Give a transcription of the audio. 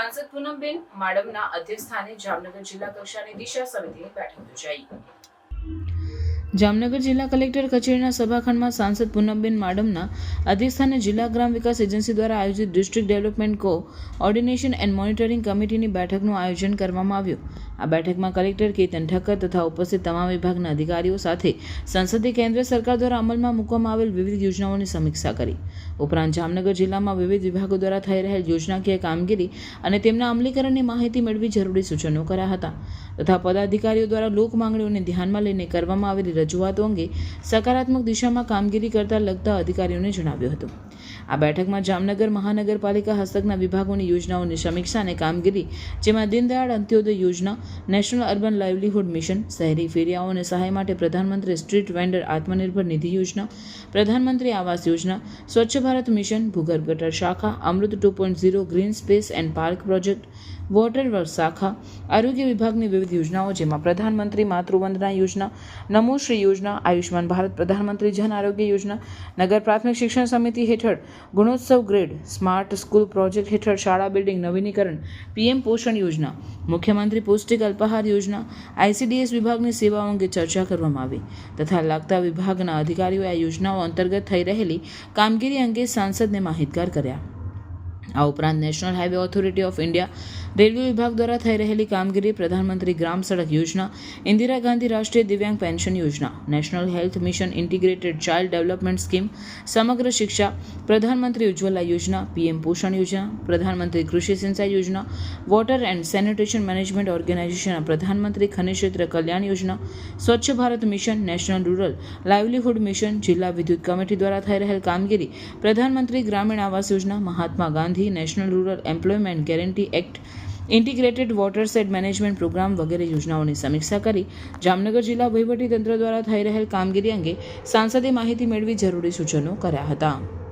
સાંસદ પૂનમબેન માડમના અધ્યક્ષસ્થાને જામનગર જિલ્લા કક્ષાની દિશા સમિતિની બેઠક યોજાઈ. જામનગર જિલ્લા કલેક્ટર કચેરીના સભાખંડમાં સાંસદ પૂનમબેન માડમના અધ્યક્ષસ્થાને જિલ્લા ગ્રામ વિકાસ એજન્સી દ્વારા આયોજિત district development coordination and monitoring કમિટીની બેઠકનું આયોજન કરવામાં આવ્યું. આ બેઠકમાં કલેક્ટર કેતન ઠક્કર તથા ઉપસ્થિત તમામ વિભાગના અધિકારીઓ સાથે સંસદીય કેન્દ્ર સરકાર દ્વારા અમલમાં મૂકવામાં આવેલ વિવિધ યોજનાઓની સમીક્ષા કરી. ઉપરાંત જામનગર જિલ્લામાં વિવિધ વિભાગો દ્વારા થઈ રહેલ યોજનાકીય કામગીરી અને તેમના અમલીકરણની માહિતી મેળવી જરૂરી સૂચનો કર્યા હતા તથા પદાધિકારીઓ દ્વારા લોક માંગણીઓને ધ્યાનમાં લઈને કરવામાં આવેલી રજૂઆતો અંગે સકારાત્મક દિશામાં કામગીરી કરતા લગતા અધિકારીઓને જણાવ્યું હતું. આ બેઠકમાં જામનગર મહાનગરપાલિકા હસ્તકના વિભાગોની યોજનાઓની સમીક્ષા અને કામગીરી, જેમાં દીનદયાળ અંત્યોદય યોજના, નેશનલ અર્બન લાઇવલીહુડ મિશન, શહેરી ફેરિયાઓને સહાય માટે પ્રધાનમંત્રી સ્ટ્રીટ વેન્ડર આત્મનિર્ભર નિધિ યોજના, પ્રધાનમંત્રી આવાસ યોજના, સ્વચ્છ ભારત મિશન, ભૂગર્ભ ગટર શાખા, Amrut two point zero, green space and park project, water work શાખા, આરોગ્ય વિભાગની વિવિધ યોજનાઓ, જેમાં પ્રધાનમંત્રી માતૃવંદના યોજના, નમો શ્રી યોજના, આયુષ્યમાન ભારત પ્રધાનમંત્રી જન આરોગ્ય યોજના, નગર પ્રાથમિક શિક્ષણ સમિતિ હેઠળ Gunotsav grade, smart school project હેઠળ શાળા બિલ્ડિંગ નવીનીકરણ, પીએમ પોષણ યોજના, મુખ્યમંત્રી પૌષ્ટિક અલ્પાહાર યોજના, આઈસીડીએસ વિભાગની સેવાઓ અંગે ચર્ચા કરવામાં આવી તથા લાગતા વિભાગના અધિકારીઓએ આ યોજનાઓ અંતર્ગત થઈ રહેલી કામગીરી અંગે સાંસદને માહિતગાર કર્યા. આ ઉપરાંત national highway authority of India, railway વિભાગ દ્વારા થઈ રહેલી કામગીરી, પ્રધાનમંત્રી ગ્રામ સડક યોજના, ઇન્દિરા ગાંધી રાષ્ટ્રીય દિવ્યાંગ પેન્શન યોજના, national health mission integrated child development scheme, સમગ્ર શિક્ષા, પ્રધાનમંત્રી ઉજ્જવલા યોજના, પીએમ પોષણ યોજના, પ્રધાનમંત્રી કૃષિ સિંચાઈ યોજના, water and sanitation management organisation પ્રધાનમંત્રી ખનિજ ક્ષેત્ર કલ્યાણ યોજના, Swachh Bharat mission, national rural livelihood mission, જિલ્લા વિદ્યુત કમિટી દ્વારા થઈ રહેલ કામગીરી, પ્રધાનમંત્રી ગ્રામીણ આવાસ યોજના, Mahatma Gandhi national rural employment guarantee act, integrated water set management programme વગેરે યોજનાઓની સમીક્ષા કરી, જામનગર જિલ્લા વહીવટીતંત્ર દ્વારા થઈ રહેલ કામગીરી અંગે સાંસદે માહિતી મેળવી જરૂરી સૂચનો કર્યા હતા.